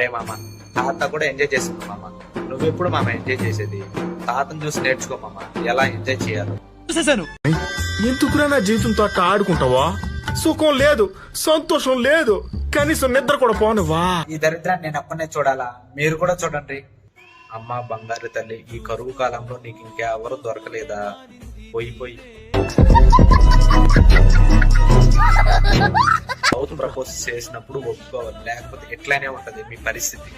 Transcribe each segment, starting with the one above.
అరే మామ. తాత కూడా ఎంజాయ్ చేస్తుంది మామ. నువ్వెప్పుడు మామ ఎంజాయ్ చేసేది? తాతను చూసి నేర్చుకో మామ. ఎలా ఎంజాయ్ చేయాలో. ఎందుకురా నా జీవితంతో అట్ట ఆడుకుంటావా? సుఖం లేదు సంతోషం లేదు కనీసం నిద్ర కూడా పోనివ్వా? ఈ దరిద్రాన్ని నేను అప్పనే చూడాలా? మీరు కూడా చూడండి. అమ్మ బంగారు తల్లి ఈ కరువు కాలంలో నీకు ఇంకెవరు దొరకలేదా? పోయి పోయి. ప్రపోజ్ చేసినప్పుడు ఒప్పుకోవాలి. లేకపోతే ఎట్లానే ఉంటది మీ పరిస్థితి.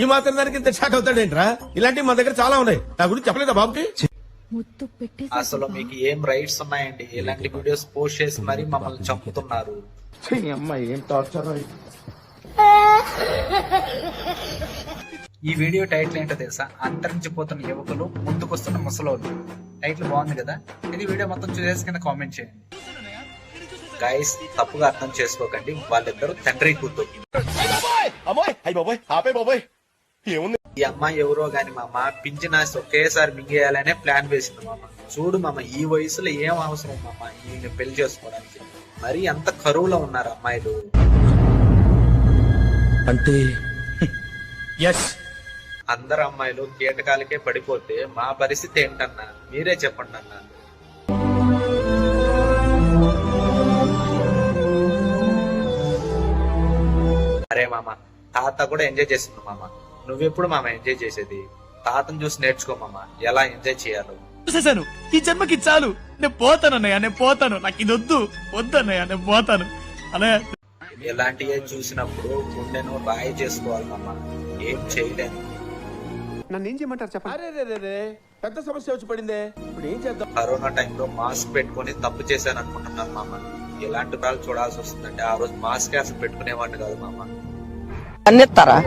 ఈ మాత్రం దానికి ఇంత షాక్ అవుతాడేంట్రా? ఇలాంటివి మా దగ్గర చాలా ఉన్నాయి. నా గురించి చెప్పలేదా బాబుకి? అసలు మీకు ఏం రైట్స్ ఉన్నాయండి? ఇలాంటి వీడియోస్ పోస్ట్ చేసి మరీ మమ్మల్ని చంపుతున్నారు? ఈ వీడియో టైటిల్ ఏంటో తెలుసా? అంతరించిపోతున్న యువకులు ముందుకొస్తున్న ముసలోళ్ళు. టైటిల్ బాగుంది కదా? ఇది వీడియో మొత్తం చూసేసి కింద కామెంట్ చేయండి. గైస్ తప్పుగా అర్థం చేసుకోకండి. వాళ్ళిద్దరూ తండ్రి కూతురు. ఈ అమ్మాయి ఎవరో గాని మామ పింఛనాసి ఒకేసారి మింగేయాలనే ప్లాన్ వేసింది మామ. చూడు మామ ఈ వయసులో ఏం అవసరం మామ? ఈయన పెళ్ళి చేసుకోవడానికి. మరి అంత కరువులో ఉన్నారు అమ్మాయిలు? అంటే ఎస్ అందరు అమ్మాయిలు కీటకాలకే పడిపోతే మా పరిస్థితి ఏంటన్నా? మీరే చెప్పండి అన్న. అరే మామ తాత కూడా ఎంజాయ్ చేస్తుంది మామ. నువ్వెప్పుడు మామ ఎంజాయ్ చేసేది? తాతను చూసి నేర్చుకో మామ ఎలా ఎంజాయ్ చేయాలో. చూసేసాను ఈ జన్మకి చాలు. నేను పోతాను అన్నయ్య నేను పోతాను. నాకు ఇది వద్దు. వద్దు అన్నయ్య నేను పోతాను. అన్నయ్య. ఇలాంటివే చూసినప్పుడు గుండెను రాయి చేసుకోవాలి మామ. ఏం చేయలేను అరే రే రే రే. పెద్ద సమస్య వచ్చి పడిందే. ఇప్పుడు ఏం చేద్దాం? కరోనా టైంలో మాస్క్ పెట్టుకొని తప్పు చేశాను అనుకుంటున్నాను మామ. ఎలాంటి వాళ్ళు చూడాల్సి వస్తుందంటే ఆ రోజు మాస్క్ అసలు పెట్టుకునేవాడిని కాదు మామ. అన్నిస్తారా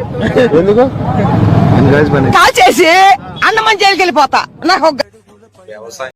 కాల్ చేసి అన్నమని జైలుకి వెళ్ళిపోతా నాకు ఒక వ్యవసాయం